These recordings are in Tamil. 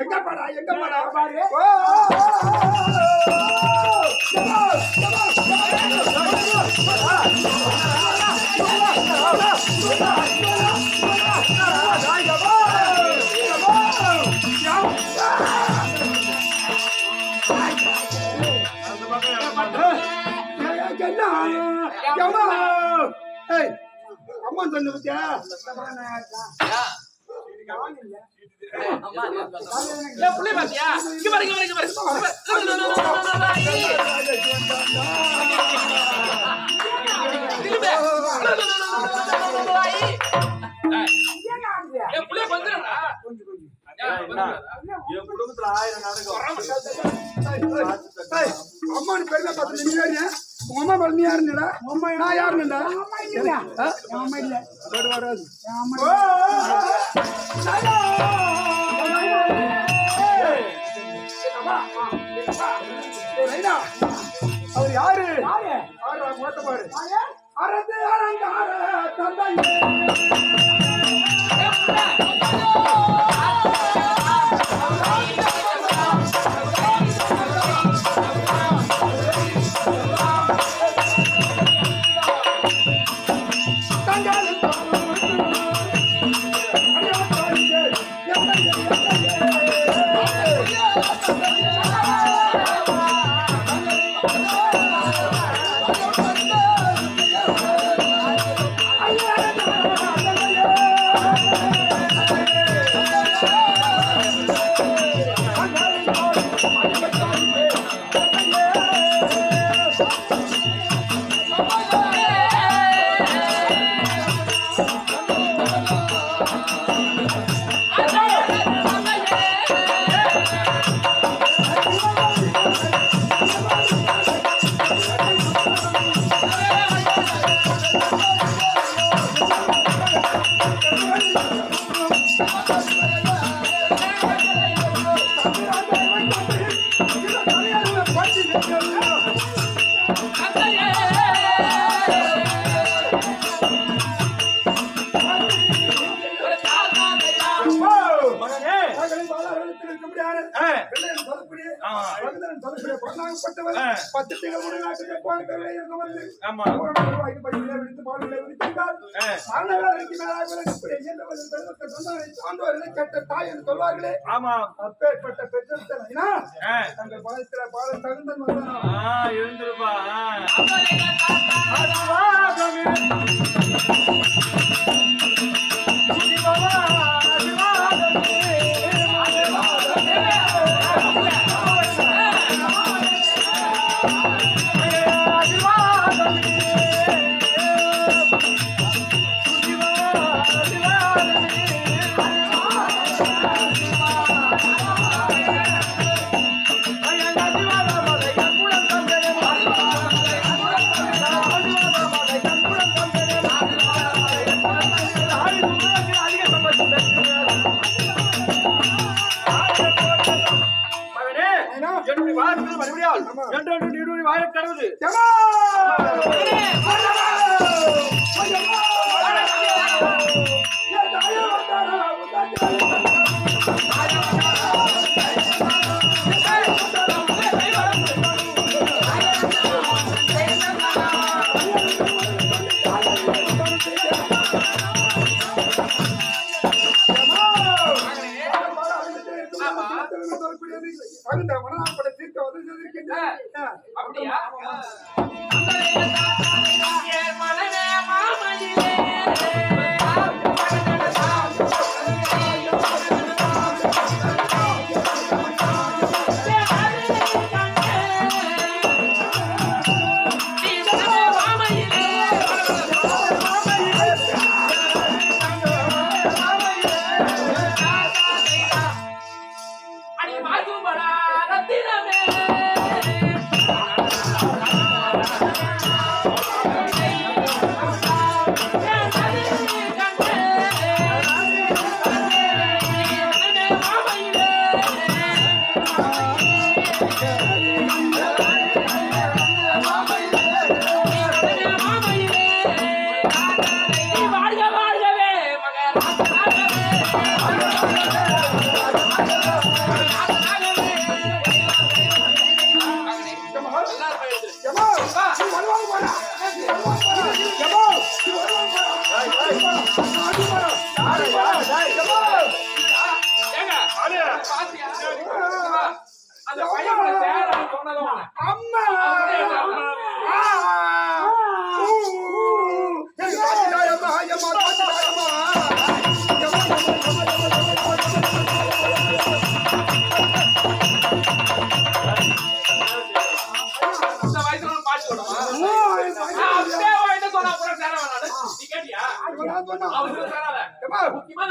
எங்க அம்மா எங்க அம்மா பாரு ஓ, எம்மா, எம்மா, அம்மா சொன்ன பத்தியா ஏன் புள்ளைய பாத்தியா? இங்க பாரு, இங்க. என் குடும்பத்துல ஆயிரம் நாடகம் ஏய், அம்மானு பெருமை பார்த்து நீ நீ யாருன்னுடா நான் யாருன்னுடா ஆ? வரு, வராது. அவர் யாரு மோட்ட பாரு அரது அலங்கார தந்தையே ஆ. பத்து போன கருவை இருக்க வந்து, வாய்க்கு பையிலே விடுத்து பாலிலே விடுத்திருந்தார். மரண வேலைக்கு மேலாக சார்ந்தவர்களை கெட்ட தாய் என்று சொல்வார்களே. ஆமா. அப்பேற்பட்ட ஆ. தங்கள் பாதத்தில் பால தகுந்தன் வந்தானா. வாரத்தில் மறுபடியும். என்றென்று நீடூழி வாழக் கடவுது ஜமா! உதவி செய்திருக்கின்றேன். அப்படியா? அந்த பையன் தேவை சொன்னதும் அம்மா! பண்ணா அவங்களுக்கு தராத ஏமா முக்கியமான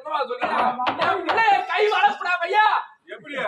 கை எப்படியா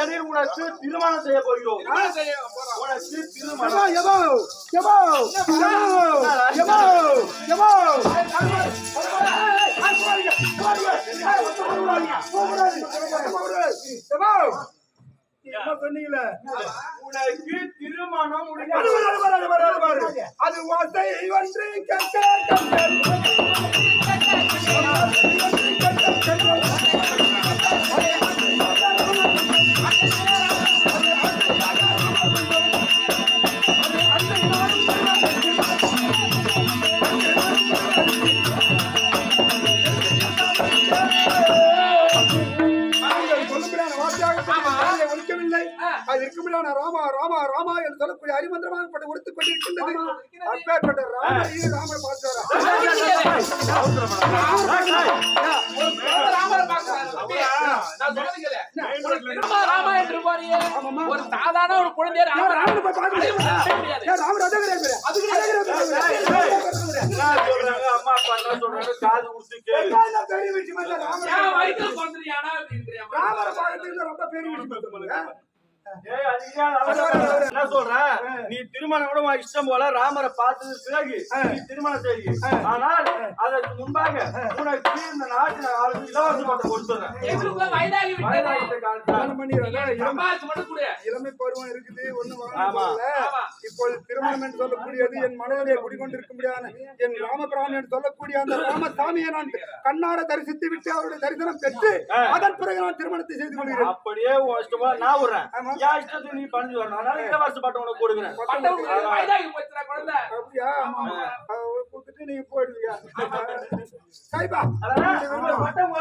இடையில் உனக்கு திருமணம் செய்ய போகிறோம் உனக்கு திருமணம். எவோ எவோ எவோ எவோ எவோ சொன்னீங்களே. உனக்கு திருமணம் அது ஒசை ஒன்று பாடுபட்டு கொடுத்து கொண்டிருக்கின்றது அப்பேற்பட்ட ராம இது ராம பார்த்தாரா? ஒரு சாதாரண ஒரு குழந்தைய அம்மா அப்பா என்ன சொல்றாங்க? காது குடிச்சு கேளு ராமரை பார்த்து ரொம்ப பெரிய விஷயம் என்ன சொல்ற? நீ திருமணம் கூட இஷ்டம் போல ராமரை பார்த்தது பிறகு நீ திருமணம் செய்ய. ஆனால் அதற்கு முன்பாக உனக்கு இந்த நாட்டு ஆளுக்கு இலவச பட்டம் கொடுத்துறேன். இளம் பருவம் இருக்குது ஒண்ணு. இப்பொழுது திருமணம் என்று சொல்லக்கூடியது என் மனதிலே குடிகொண்டிருக்கும்படியான என் ராமபிரான் என்று சொல்லக்கூடிய அந்த ராமசாமியை நான் கண்ணார தரிசித்து விட்டு அவருடைய தரிசனம் பெற்று அதன் பிறகு நான் திருமணத்தை செய்து கொள்கிறேன். அப்படியே நான் விடுறேன். என் இஷ்டத்துக்கு நீ வரணும் அதனால இலவச பட்டம் உனக்கு கொடுக்குறேன் அப்படியா? கூப்பிட்டு நீங்க போயிடுவீங்க இந்த பட்டம்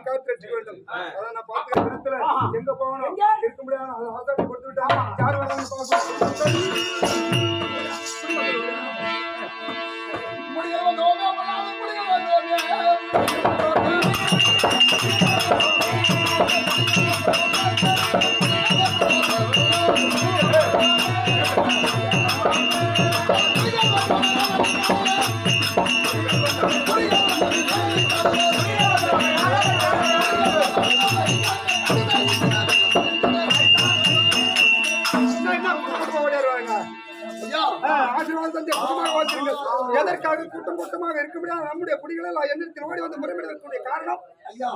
நான் காத்து ரட்சிக்க வேண்டும் அதான் நான் பார்த்துக்கிற விதத்துல எங்க போகணும்? இருக்க முடியாது. அதை ஆசாரி கொடுத்து விட்டா யார் வராங்க பார்க்கணும். எதற்காக கூட்டம் கூட்டமாக இருக்க முடியாது. நம்முடைய குடிகள் எல்லாம் எண்ணத்தில் ஓடி வந்து முறையிடுவதற்குரிய காரணம். ஐயா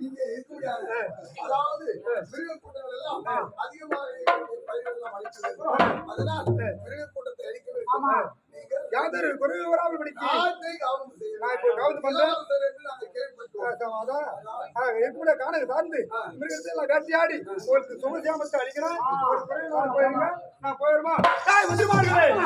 நீங்க இருக்க முடியாது. அதாவது மிருக கூட்டங்கள் எல்லாம் அதிகமாக இருக்கக்கூடிய அதனால் மிருக கூட்டத்தை அழிக்க வேண்டும். யாதொரு குறைவு வராமல் படிக்க. நான் இப்போ கவனம் பண்றேன். இலவசர் எப்படி காணக்கு சார்ந்து மிருகத்தை எல்லாம் வேட்டையாடி சுமசியாமத்தை ஒரு குறைவு போயிருங்க. நான் போயிருமா? தாய் வந்து மாறுகிறேன்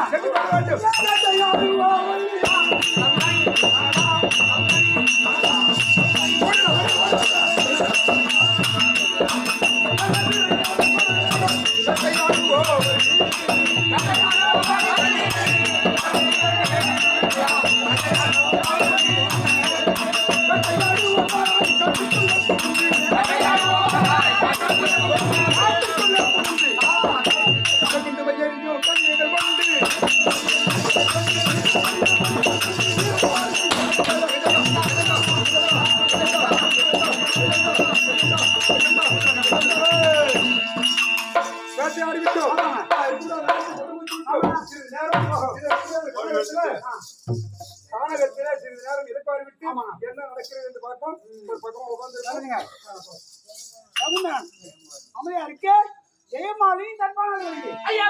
ஒரு பக்கம் உட்கார்ந்து தன்பான ஐயா